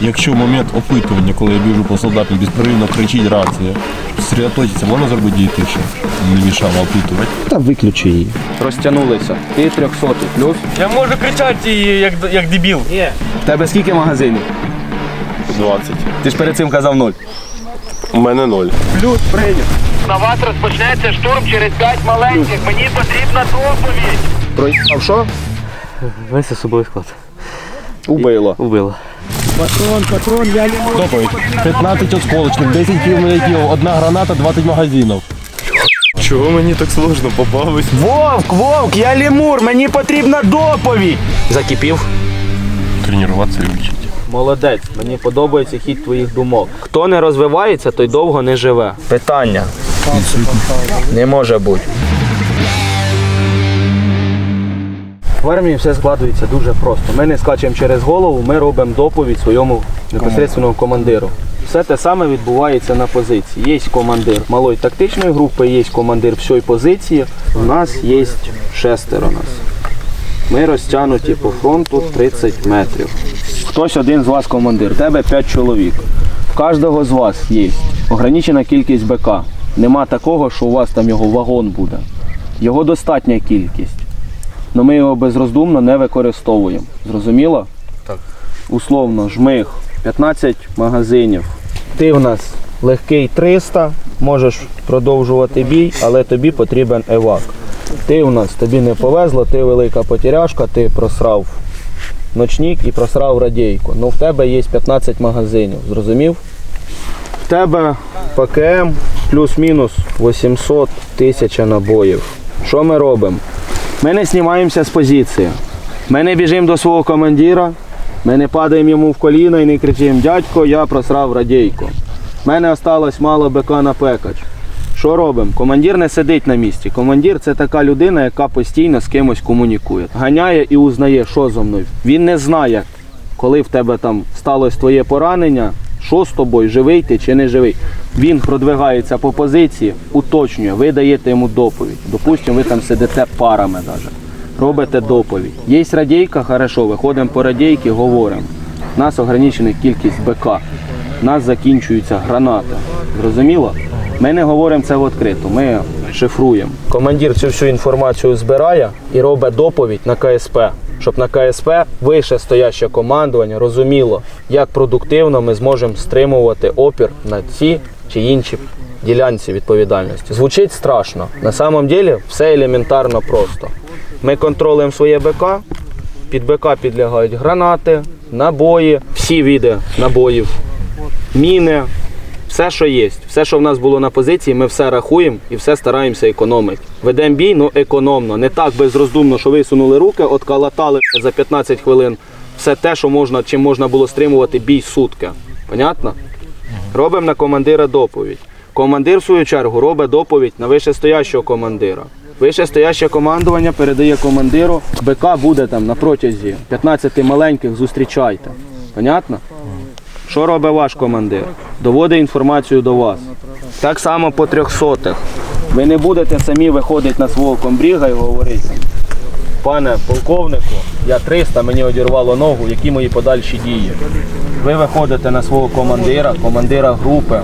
Якщо в момент опитування, коли я біжу по солдатам, безперервно кричить рація, сосредоточитися, можна зробити дії тише? Не мішало опитувати. Та виключи її. Розтягнулися. Ти 300 плюс. Я можу кричати як, як дебіл. В тебе скільки магазинів? 20. Ти ж перед цим казав ноль. У мене ноль. Плюс прийняв. На вас розпочнеться штурм через 5 маленьких. Мені потрібна доповідь. Проїхав що? Весь особовий склад. Убило. Убило. Доповідь. 15 осколочних, 10 кілометрів, одна граната, 20 магазинів. Чого мені так сложно попалось? Вовк, вовк, я лемур, мені потрібна доповідь. Закипів. Тренуватися і вчити. Молодець, мені подобається хід твоїх думок. Хто не розвивається, той довго не живе. Питання. Не може бути. В армії все складується дуже просто. Ми не скачемо через голову, ми робимо доповідь своєму непосередньому командиру. Все те саме відбувається на позиції. Є командир малої тактичної групи, є командир всієї позиції. У нас є шестеро нас. Ми розтягнуті по фронту 30 метрів. Хтось один з вас командир, тебе 5 чоловік. В кожного з вас є ограничена кількість БК. Нема такого, що у вас там його вагон буде. Його достатня кількість. Але ми його безроздумно не використовуємо. Зрозуміло? Так. Условно, жмих 15 магазинів. Ти в нас легкий 300, можеш продовжувати бій, але тобі потрібен евак. Ти у нас тобі не повезло, ти велика потеряшка, ти просрав ночник і просрав радійку. Ну в тебе є 15 магазинів, зрозумів? В тебе ПКМ плюс-мінус 800 тисяч набоїв. Що ми робимо? Ми не знімаємося з позиції. Ми не біжимо до свого командира, ми не падаємо йому в коліна і не кричимо, дядько, я просрав радійку. В мене осталось мало БК на пекач. Що робимо? Командир не сидить на місці. Командир це така людина, яка постійно з кимось комунікує. Ганяє і узнає, що зо мною. Він не знає, коли в тебе там сталося твоє поранення, що з тобою, живий ти чи не живий. Він продвигається по позиції, уточнює, ви даєте йому доповідь. Допустимо, ви там сидите парами навіть. Робите доповідь. Є радійка, хорошо, виходимо по радійки, говоримо. У нас ограничена кількість БК. У нас закінчується граната. Зрозуміло? Ми не говоримо це в відкрито, ми шифруємо. Командир цю всю інформацію збирає і робить доповідь на КСП, щоб на КСП вище стояще командування розуміло, як продуктивно ми зможемо стримувати опір на ці чи інші ділянці відповідальності. Звучить страшно. На самом деле все елементарно просто. Ми контролюємо своє БК, під БК підлягають гранати, набої, всі види набоїв, міни, все, що є, все, що в нас було на позиції, ми все рахуємо і все стараємося економити. Ведемо бій, ну економно, не так безроздумно, що висунули руки, откалатали за 15 хвилин. Все те, що можна, чим можна було стримувати бій сутки. Понятно? Робимо на командира доповідь. Командир, в свою чергу, робить доповідь на вищестоящого командира. Вищестояще командування передає командиру. БК буде там на протязі 15 маленьких, зустрічайте. Понятно? Що робить ваш командир? Доводить інформацію до вас. Так само по трьохсотих. Ви не будете самі виходити на свого комбріга і говорити, пане полковнику, я 300, мені одірвало ногу, які мої подальші дії. Ви виходите на свого командира, командира групи.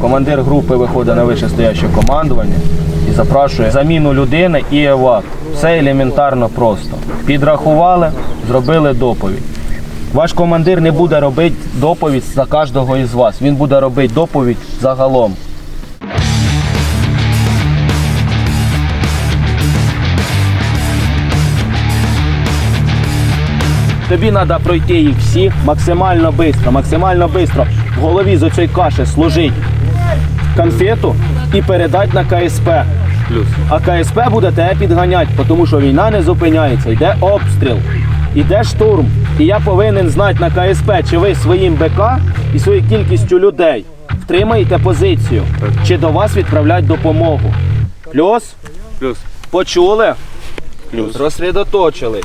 Командир групи виходить на вищестояще командування і запрошує заміну людини і евак. Все елементарно просто. Підрахували, зробили доповідь. Ваш командир не буде робити доповідь за кожного із вас. Він буде робити доповідь загалом. Тобі треба пройти їх всіх максимально швидко, максимально швидко в голові з оцієї каші служить конфету і передати на КСП. А КСП буде тебе підганяти, тому що війна не зупиняється, йде обстріл, йде штурм. І я повинен знати на КСП, чи ви своїм БК і своєю кількістю людей втримаєте позицію, чи до вас відправляють допомогу. Плюс? Плюс. Почули? Плюс. Розсредоточили.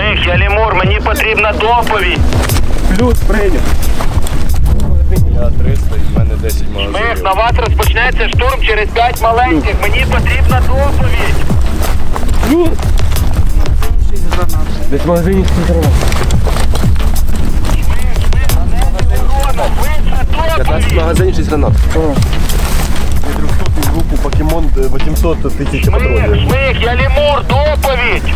Ех, я лемур, мені потрібна доповідь. Плюс прийняв. Я 300 і в мене 10 магазинів. Ех, на вас розпочнеться штурм через 5 маленьких. Мені потрібна доповідь. Плюс. Десь магазинів магазині 6 гранат. 300 групу покемон 800 тисяч Шмих, шмих, я лемур, доповідь.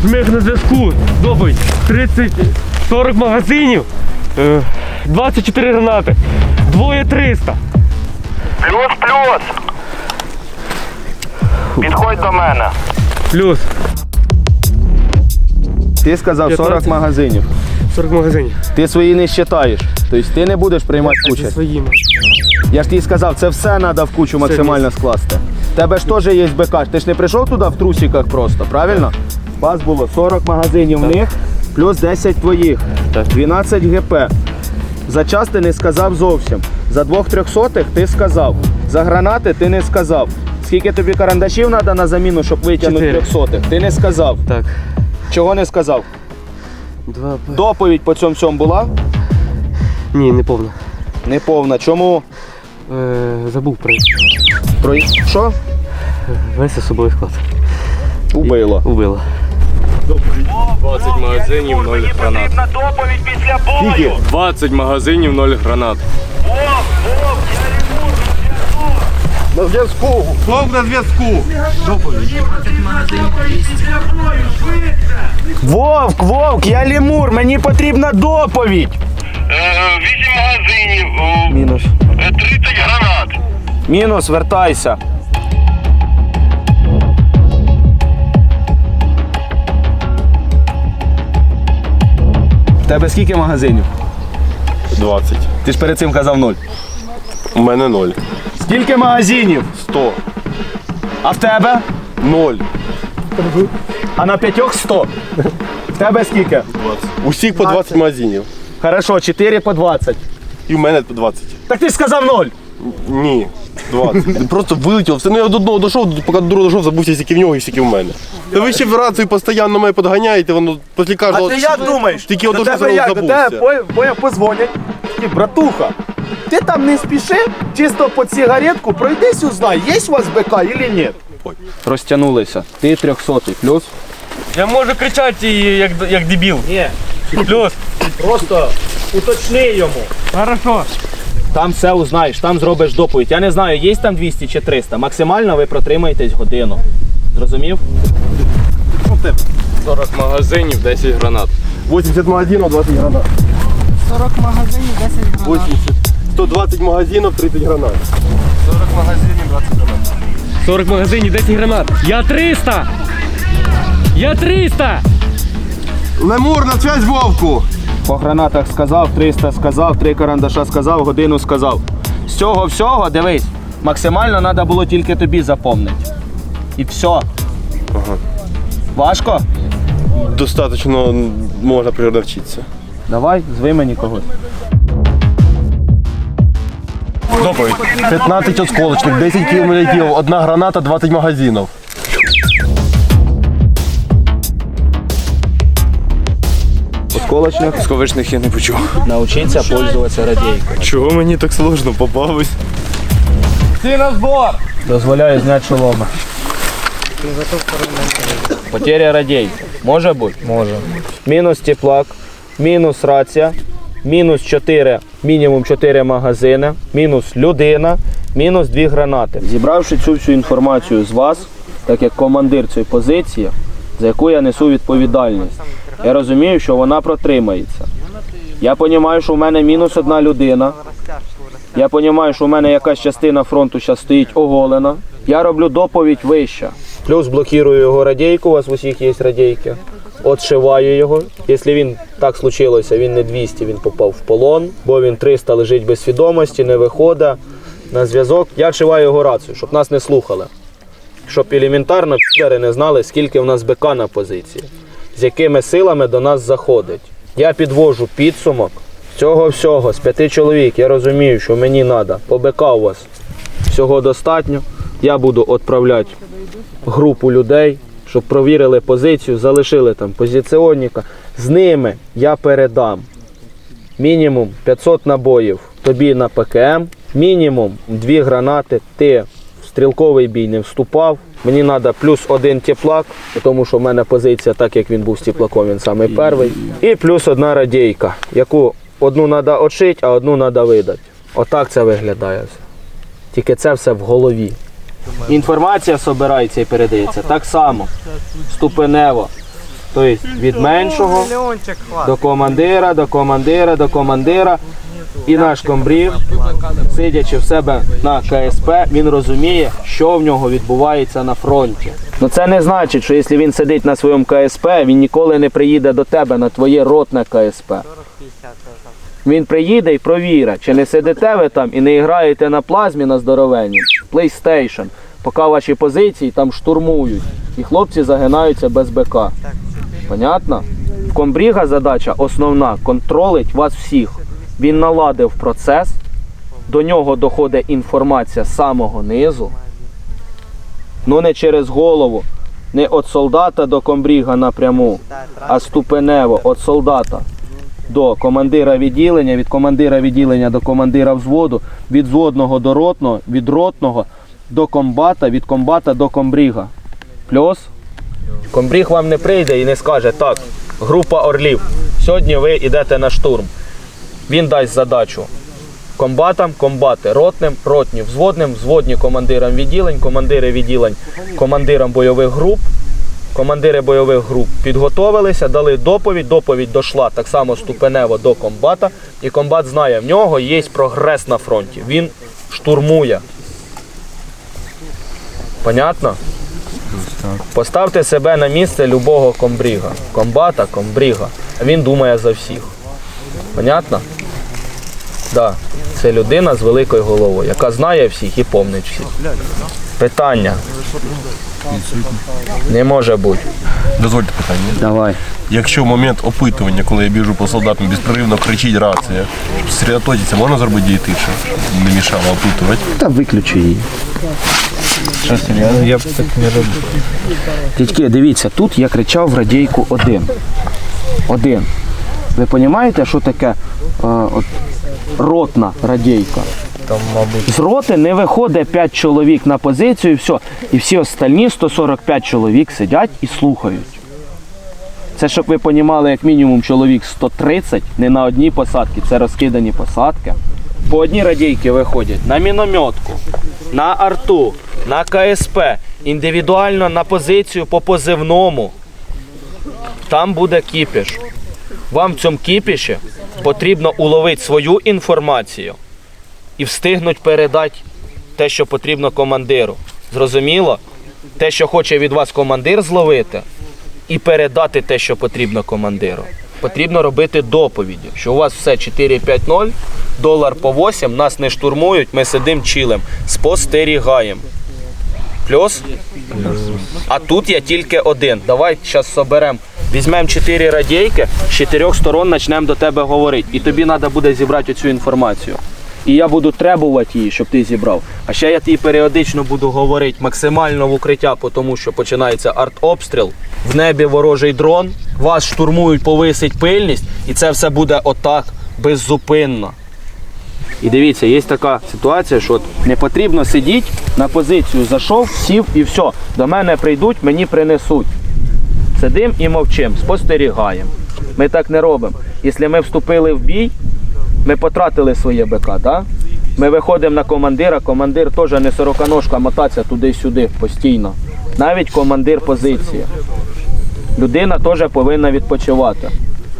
Жмих на зв'язку. Доповідь. 30, 40 магазинів. е, 24 гранати. Двоє 300. Плюс, плюс. Підходь до мене. Плюс Ти сказав 40 15. магазинів. 40 магазинів. Ти свої не вважаєш. Тобто ти не будеш приймати участь. своїми. Я ж тобі сказав, це все треба в кучу максимально скласти. Тебе ж теж є БК. Ти ж не прийшов туди в трусиках просто, правильно? Вас було 40 магазинів в них, плюс 10 твоїх, 12 ГП. За час ти не сказав зовсім. За двох трьохсотих ти сказав. За гранати ти не сказав. Скільки тобі карандашів треба на заміну, щоб витягнути Чотири. трьохсотих? Ти не сказав. Так. Чого не сказав? Два. Доповідь по цьому всьому була? Ні, не повна. Неповна. Чому? Е, забув про Про що? весь особовий склад. Убило. Убило. 20 магазинів, 0 Мені гранат. потрібна доповідь після бою. 20 магазинів, 0 гранат. Вов, вов, я лемур, На зв'язку! Вовк на зв'язку! Вовк, вовк, я лемур, мені потрібна доповідь. 8 магазинів, Мінус. 30 гранат. Мінус, вертайся. В тебе скільки магазинів? 20. Ти ж перед цим казав ноль. У мене 0. Скільки магазинів? 100. А в тебе? 0. А на п'ятьох 100. В тебе скільки? 20. Усіх по 20 магазинів. Хорошо, 4 по 20. І в мене по 20. Так ти ж сказав ноль. Ні. 20. Він просто вилетів. Все, ну я до одного дійшов, поки до другого дійшов, забувся, скільки в нього і скільки в мене. Та ви ще в рацію постійно мене підганяєте, воно після кожного... А ти як думаєш? Тільки До одного тебе як? До забувся. тебе по- поняв, позвонять. Такі, братуха, ти там не спіши, чисто під сигаретку, пройдись узнай, є у вас БК чи ні. Ой. Розтягнулися. Ти 300 плюс. Я можу кричати як, як дебіл. Ні, Плюс. просто уточни йому. Хорошо. Там все узнаєш, там зробиш доповідь. Я не знаю, є там 200 чи 300. Максимально ви протримаєтесь годину. Зрозумів? 40 магазинів, 10 гранат. 80 магазинів, 20 гранат. 40 магазинів, 10 гранат. 80. 120 магазинів, 30 гранат. 40 магазинів, 20 гранат. 40 магазинів, 10 гранат. Я 300! Я 300! Лемур, на связь Вовку! По гранатах сказав, 300 сказав, 3 карандаша сказав, годину сказав. З цього всього, дивись, максимально треба було тільки тобі запомнити. І все. Ага. Важко? Достаточно можна навчитися. Давай, зви мені когось. Доповідь. 15 осколочних, 10 кілометрів, одна граната, 20 магазинів. Осколочних. Сковичних я не почув. Научиться пользуватися радійкою. Чого мені так сложно попалось? Дозволяю зняти шоломи. Потеря радійки. Може бути? Може. Мінус теплак, мінус рація, мінус 4, мінімум 4 магазини, мінус людина, мінус 2 гранати. Зібравши цю всю інформацію з вас, так як командир цієї позиції, за яку я несу відповідальність, я розумію, що вона протримається. Я розумію, що в мене мінус одна людина. Я розумію, що в мене якась частина фронту зараз стоїть оголена. Я роблю доповідь вища. Плюс блокую його радійку, у вас в усіх є радійки. Отшиваю його. Якщо він так случилося, він не 200, він попав в полон, бо він 300 лежить без свідомості, не виходить на зв'язок. Я отшиваю його рацію, щоб нас не слухали. Щоб елементарно підари не знали, скільки в нас БК на позиції, з якими силами до нас заходить. Я підвожу підсумок цього всього з п'яти чоловік. Я розумію, що мені треба. По БК у вас всього достатньо. Я буду відправляти групу людей, щоб провірили позицію, залишили там позиціонника. З ними я передам мінімум 500 набоїв тобі на ПКМ, мінімум 2 гранати. Ти в стрілковий бій не вступав. Мені треба плюс один теплак, тому що в мене позиція, так як він був з теплаком, він самий перший. І плюс одна радійка, яку одну треба отшити, а одну треба видати. Отак це виглядає. Тільки це все в голові. Інформація збирається і передається так само. Ступенево. Тобто від меншого до командира, до командира, до командира. І наш комбриг, сидячи в себе на КСП, він розуміє, що в нього відбувається на фронті. Ну це не значить, що якщо він сидить на своєму КСП, він ніколи не приїде до тебе на твоє ротне КСП. Він приїде і провірить, чи не сидите ви там і не граєте на плазмі на здоровенні, PlayStation, поки ваші позиції там штурмують. І хлопці загинаються без БК. Понятно? В комбріга задача основна контролить вас всіх. Він наладив процес, до нього доходить інформація з самого низу, ну не через голову, не від солдата до комбріга напряму, а ступенево від солдата до командира відділення, від командира відділення до командира взводу, від взводного до ротного, від ротного до комбата, від комбата до комбріга. Плюс комбріг вам не прийде і не скаже, так, група орлів, сьогодні ви йдете на штурм. Він дасть задачу комбатам, комбати, ротним, ротні, взводним, взводні командирам відділень, командири відділень, командирам бойових груп. Командири бойових груп підготовилися, дали доповідь. Доповідь дійшла так само ступенево до комбата. І комбат знає, в нього є прогрес на фронті. Він штурмує. Понятно? Поставте себе на місце любого комбріга. Комбата, комбріга. А він думає за всіх. Понятно? Да. Це людина з великою головою, яка знає всіх і помнить всіх. Питання. Не може бути. Дозвольте питання. Давай. Якщо в момент опитування, коли я біжу по солдатам, безперервно кричить рація, щоб зосередоточитися, можна зробити її тише, не мішало опитувати. Та виключи її. Що серйозно? Я б так не робив. Дядьки, дивіться, тут я кричав в радійку один. Один. Ви розумієте, що таке е, от, ротна радійка? Там, мабуть, З роти не виходить 5 чоловік на позицію, і все. І всі остальні 145 чоловік сидять і слухають. Це щоб ви розуміли, як мінімум чоловік 130 не на одній посадці, це розкидані посадки. По одній радійки виходять на мінометку, на арту, на КСП, індивідуально на позицію по позивному. Там буде кіпіш. Вам в цьому кіпіші потрібно уловити свою інформацію і встигнуть передати те, що потрібно командиру. Зрозуміло? Те, що хоче від вас командир зловити, і передати те, що потрібно командиру. Потрібно робити доповіді, що у вас все 4-5-0, долар по 8, нас не штурмують, ми сидимо чилим, спостерігаємо. Плюс? А тут я тільки один. Давай зараз соберемо. Візьмемо чотири радійки, з чотирьох сторон почнемо до тебе говорити. І тобі треба буде зібрати цю інформацію. І я буду требувати її, щоб ти зібрав. А ще я тобі періодично буду говорити максимально в укриття, тому що починається артобстріл, в небі ворожий дрон, вас штурмують, повисить пильність, і це все буде отак беззупинно. І дивіться, є така ситуація, що не потрібно сидіти на позицію, зайшов, сів і все. До мене прийдуть, мені принесуть. Сидимо і мовчимо, спостерігаємо. Ми так не робимо. Якщо ми вступили в бій, ми потратили своє БК, так? Ми виходимо на командира, командир теж не сороконожка мотаться туди-сюди постійно. Навіть командир позиції. Людина теж повинна відпочивати.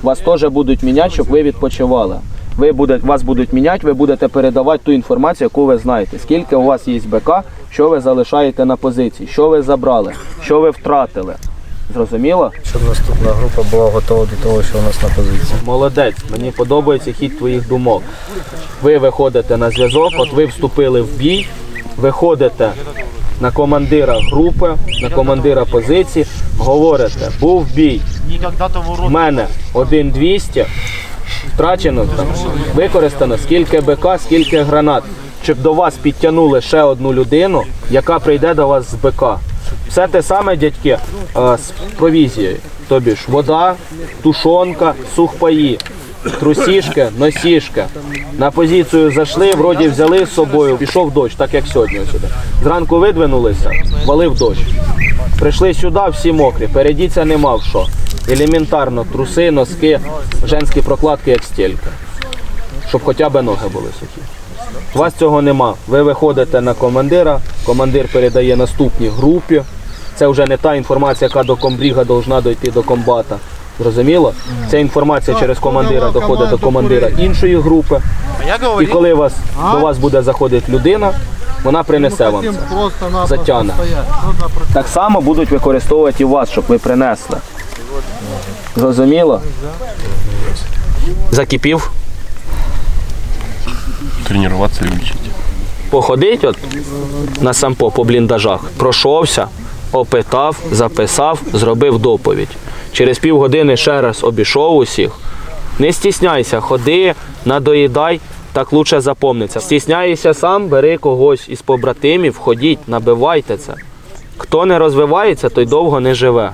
Вас теж будуть міняти, щоб ви відпочивали. Ви буде, вас будуть міняти, ви будете передавати ту інформацію, яку ви знаєте. Скільки у вас є БК, що ви залишаєте на позиції, що ви забрали, що ви втратили. Зрозуміло? щоб наступна група була готова до того, що у нас на позиції. Молодець, мені подобається хід твоїх думок. Ви виходите на зв'язок, от ви вступили в бій, виходите на командира групи, на командира позиції, говорите, був бій. В мене 1-200, втрачено там, використано скільки БК, скільки гранат. Щоб до вас підтягнули ще одну людину, яка прийде до вас з БК. Все те саме, дядьки, е, з провізією. Тобі ж вода, тушонка, сухпаї, трусішки, носішки. На позицію зайшли, вроді взяли з собою, пішов дощ, так як сьогодні сюди. Зранку видвинулися, валив дощ. Прийшли сюди, всі мокрі, передіться нема в що. Елементарно, труси, носки, женські прокладки, як стільки. щоб хоча б ноги були сухі. У вас цього нема. Ви виходите на командира, командир передає наступній групі. Це вже не та інформація, яка до комбріга повинна дойти до комбата. Зрозуміло? Ця інформація через командира доходить до командира іншої групи. І коли вас, до вас буде заходити людина, вона принесе вам це. Затягне. Так само будуть використовувати і вас, щоб ви принесли. Зрозуміло? Закипів? Тренуватися вчити. Походить от на сампо по бліндажах, пройшовся, опитав, записав, зробив доповідь. Через півгодини ще раз обійшов усіх. Не стісняйся, ходи, надоїдай, так лучше запомниться. Стісняєшся сам, бери когось із побратимів, ходіть, набивайте це. Хто не розвивається, той довго не живе.